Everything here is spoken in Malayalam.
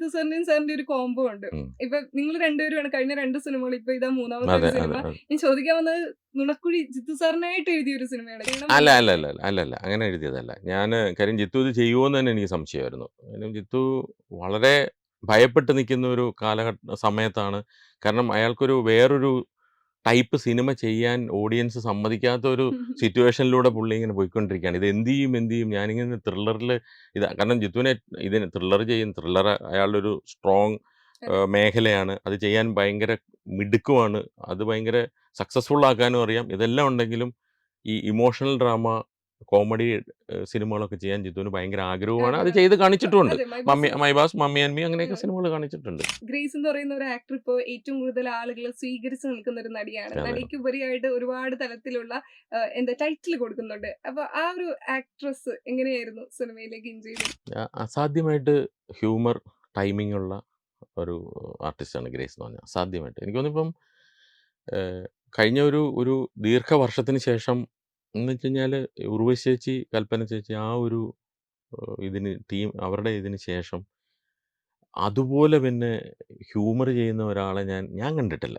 ജിത്തു സാറിന്റെയും സാറിന്റെ ഒരു കോംബോ ഉണ്ട്. ഇപ്പൊ നിങ്ങൾ രണ്ടുപേരുമാണ് കഴിഞ്ഞ രണ്ട് സിനിമകൾ ഇപ്പൊ ഇതാ മൂന്നാമത്തെ സിനിമ. ഞാൻ ചോദിക്കാൻ വന്നത് നുണക്കുഴി ജിത്തു സാറിനായിട്ട് എഴുതിയ ഒരു സിനിമയാണ്. അല്ല അല്ല അല്ല അല്ല അല്ല അല്ല അങ്ങനെ എഴുതിയതല്ല. ഞാൻ കാര്യം ജിത്തു ഇത് ചെയ്യുമോ എന്ന് തന്നെ എനിക്ക് സംശയമായിരുന്നു. കാര്യം ജിത്തു വളരെ ഭയപ്പെട്ട് നിൽക്കുന്ന ഒരു കാലഘട്ട സമയത്താണ്. കാരണം അയാൾക്കൊരു വേറൊരു ടൈപ്പ് സിനിമ ചെയ്യാൻ ഓഡിയൻസ് സമ്മതിക്കാത്ത ഒരു സിറ്റുവേഷനിലൂടെ പുള്ളി ഇങ്ങനെ പോയിക്കൊണ്ടിരിക്കുകയാണ്. ഇത് എന്ത് ചെയ്യും എന്ത് ചെയ്യും? ഞാനിങ്ങനെ ത്രില്ലറിൽ ഇത് കാരണം ജിത്തുവിനെ ഇതിന് ത്രില്ലർ ചെയ്യും. ത്രില്ലർ അയാളുടെ ഒരു സ്ട്രോങ് മേഖലയാണ്. അത് ചെയ്യാൻ ഭയങ്കര മിടുക്കുമാണ് അത് ഭയങ്കര സക്സസ്ഫുൾ ആക്കാനും അറിയാം. ഇതെല്ലാം ഉണ്ടെങ്കിലും ഈ ഇമോഷണൽ ഡ്രാമ കോമഡി സിനിമകളൊക്കെ ചെയ്യാൻ ജിത്തുവിന് ഭയങ്കര ആഗ്രഹമാണ് അത് ചെയ്ത് കാണിച്ചിട്ടുണ്ട് mummy my boss mummy and me അങ്ങനെയൊക്കെ സിനിമകൾ കാണിച്ചിട്ടുണ്ട്. ഗ്രേസ് എന്ന് പറയുന്ന ഒരു ആക്ടർ ഇപ്പോൾ ഏറ്റവും കൂടുതൽ ആളുകൾ സ്വീകരിച്ചു നിൽക്കുന്ന ഒരു നടിയാണ്. നടിക്ക് ഉപരിയായിട്ട് ഒരുപാട് തലത്തിലുള്ള എന്താ ടൈറ്റിൽ കൊടുക്കുന്നുണ്ട്. അപ്പൊ ആ ഒരു ആക്ട്രസ് എങ്ങനെയായിരുന്നു സിനിമയിലേക്ക് ഇൻ ചെയ്തത്? അസാധ്യമായിട്ട് ഹ്യൂമർ ടൈമിംഗ് ഉള്ള ഒരു ആർട്ടിസ്റ്റാണ് ഗ്രേസ് എന്ന് പറഞ്ഞാൽ. അസാധ്യമായിട്ട്. എനിക്ക് തോന്നുന്നു ഇപ്പം കഴിഞ്ഞ ഒരു ഒരു ദീർഘവർഷത്തിന് ശേഷം എന്ന് വെച്ച് കഴിഞ്ഞാൽ ഉർവശി കൽപ്പന ചേച്ചി ആ ഒരു ഇതിന് ടീം അവരുടെ ഇതിന് ശേഷം അതുപോലെ പിന്നെ ഹ്യൂമർ ചെയ്യുന്ന ഒരാളെ ഞാൻ ഞാൻ കണ്ടിട്ടില്ല.